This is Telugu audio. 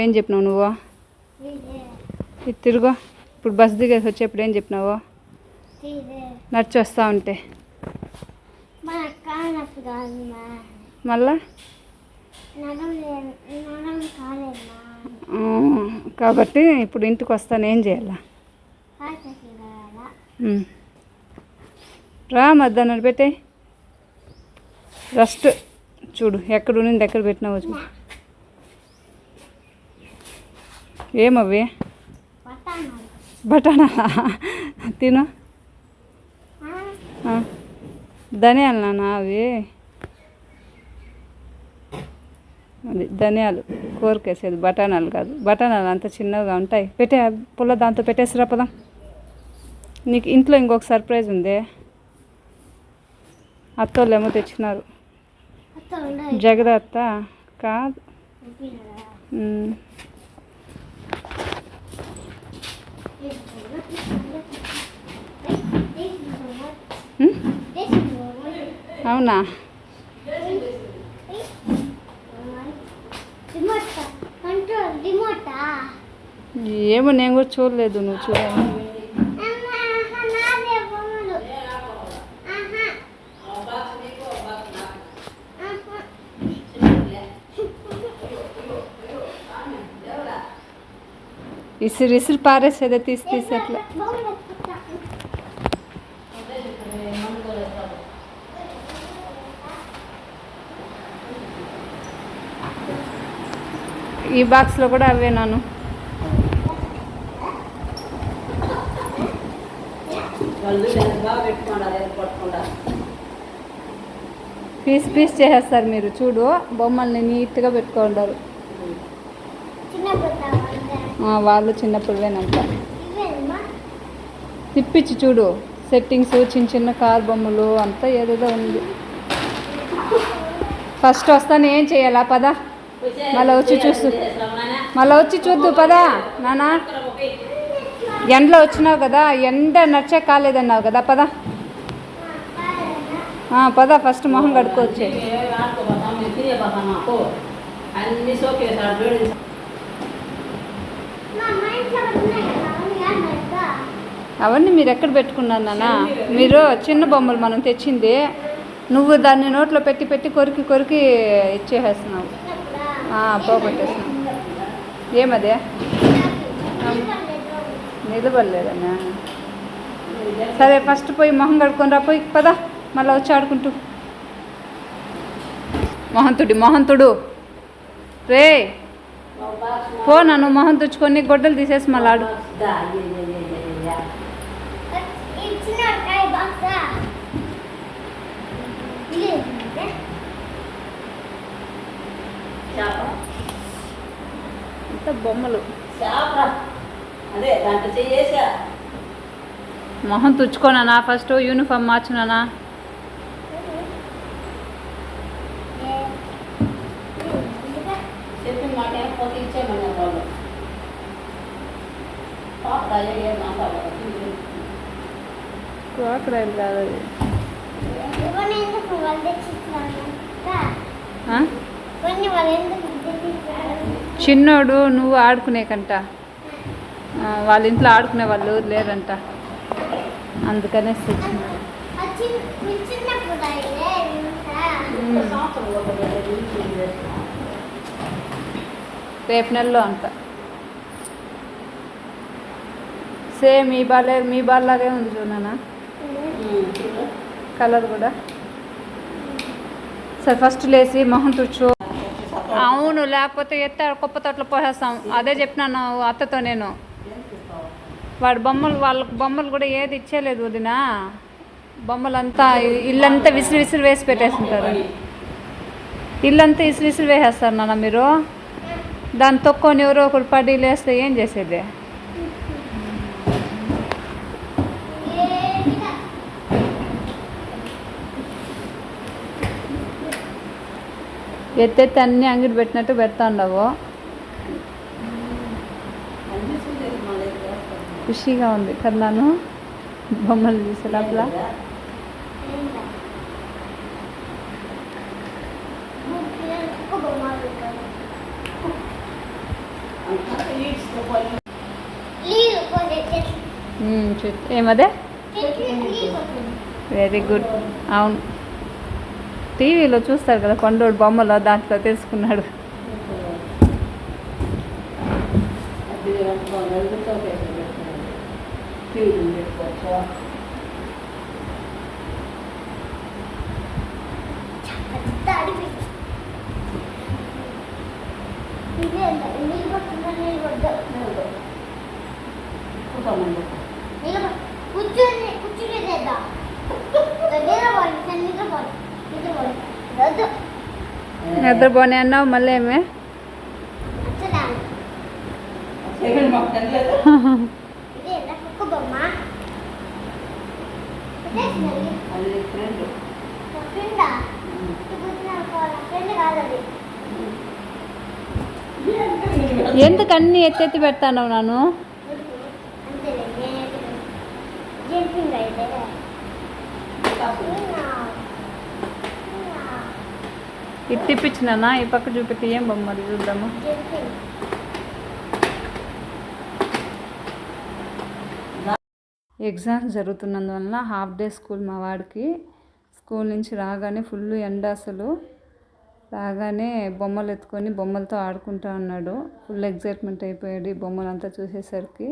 ఏం చెప్పినావు నువ్వు? ఇది తిరుగు. ఇప్పుడు బస్ దిగేసి వచ్చేప్పుడు ఏం చెప్పినావు? నడిచి వస్తా ఉంటే. మళ్ళా? కాబట్టి ఇప్పుడు ఇంటికి వస్తాను ఏం చేయాలా? రా మధ్యాహ్నం పెట్టే రస్ట్ చూడు ఎక్కడ ఉండింది ఎక్కడ పెట్టినావు చూడు. ఏమవి? బటానా తిను. ధనియాలు నాన్న అవి? అది ధనియాలు కూరకేసేది బఠానాలు కాదు. బఠానాలు అంత చిన్నగా ఉంటాయి. పెట్టే పుల్ల దాంతో పెట్టేసిరా పదం. నీకు ఇంట్లో ఇంకొక సర్ప్రైజ్ ఉంది. అత్తోళ్ళు ఏమో తెచ్చినారు జగదత్త? కాదు. అవునా? ఏమో నేను కూడా చూడలేదు నువ్వు చూడ. ఇసురు ఇసురు పారేసేదే తీసి తీసి అట్లా బొమ్మలు పట్ట. ఈ బాక్స్లో కూడా అవే నాను. పీస్ పీస్ చేసేస్తారు మీరు చూడు. బొమ్మల్ని నీట్గా పెట్టుకుంటారు వాళ్ళు చిన్నప్పుడువేనంట తిప్పించి చూడు. సెట్టింగ్స్ చిన్న చిన్న కార్ బొమ్మలు అంతా ఏదేదో ఉంది. ఫస్ట్ వస్తాను ఏం చేయాలా? పద. మళ్ళీ వచ్చి చూస్తూ. మళ్ళీ వచ్చి చూద్దు పదా నానా? ఎండలో వచ్చినావు కదా ఎండ నడిచే కాలేదన్నావు కదా పద. పద ఫస్ట్ మొహం కడుకోవచ్చు అవన్నీ మీరు ఎక్కడ పెట్టుకున్నారు నాన్న మీరు చిన్న బొమ్మలు మనం తెచ్చింది నువ్వు దాన్ని నోట్లో పెట్టి పెట్టి కొరికి కొరికి ఇచ్చేసేస్తున్నావు. చిన్నప్పుడా ఏమదే? నిలబడలేదన్నా. సరే ఫస్ట్ పోయి మొహం కడుక్కొని రా పోయి పదా మళ్ళీ వచ్చి ఆడుకుంటూ. మహంతుడి మహంతుడు రే పో నన్ను మొహం తుచ్చుకొని గొడ్డలు తీసేసి మళ్ళీ ఆడు ఈ చిన్న కాయ బాక్సా ఇది చేప అంత బొమ్మలు. మొహం తుచ్చుకోనా ఫస్ట్ యూనిఫామ్ పోతే ఇచ్చేయమన్నారు వాళ్ళు. క్రోకరైల్ కాదు అది. ఎందుకు వాళ్ళు చిన్నోడు నువ్వు ఆడుకునేకంట. వాళ్ళ ఇంట్లో ఆడుకునే వాళ్ళు లేరంట. అందుకనేసి. పోతుంది రేపు నెలలో అంట. సేమ్ మీ బాలే మీ బాల్లాగే ఉంది చూడనా? కలర్ కూడా. సరే ఫస్ట్ లేచి మొహం తుచ్చు అవును లేకపోతే ఎత్త కుప్ప తోటలో పోసేస్తాం. అదే చెప్పినాను అత్తతో నేను. వాడు బొమ్మలు వాళ్ళకి బొమ్మలు కూడా ఏది ఇచ్చేలేదు వదిన. బొమ్మలంతా ఇల్లంతా విసిరి విసిరి వేసి పెట్టేస్తుంటారు ఇల్లంతా ఇసిరి విసిరి వేసేస్తారు నాన్న మీరు. దాన్ని తొక్కుని ఎవరో ఒకరు పడి లేస్తే ఏం చేసేది? ఎత్తెత్తి అన్నీ అంగిడి పెట్టినట్టు పెడతా ఉండవు ఖుషిగా ఉంది కదా బొమ్మలు చూసే లోపల ఏమదే? వెరీ గుడ్ అవును. టీవీలో చూస్తారు కదా పండోడు బొమ్మలో దాంట్లో తెలుసుకున్నాడు. అది రెండు నిద్రపోనే అన్నావు మళ్ళీ ఏమే? ఎందుకన్నీ ఎత్తెత్తి పెడతాను నాను? ఇది ఈ పక్క చూపెట్టి ఏం బొమ్మలు చూద్దాము. ఎగ్జామ్స్ జరుగుతున్నందువలన హాఫ్ డే స్కూల్ మా వాడికి. స్కూల్ నుంచి రాగానే ఫుల్ ఎండ అసలు. రాగానే బొమ్మలు ఎత్తుకొని బొమ్మలతో ఆడుకుంటా ఉన్నాడు. ఫుల్ ఎగ్జైట్మెంట్ అయిపోయాడు ఈ బొమ్మలంతా చూసేసరికి.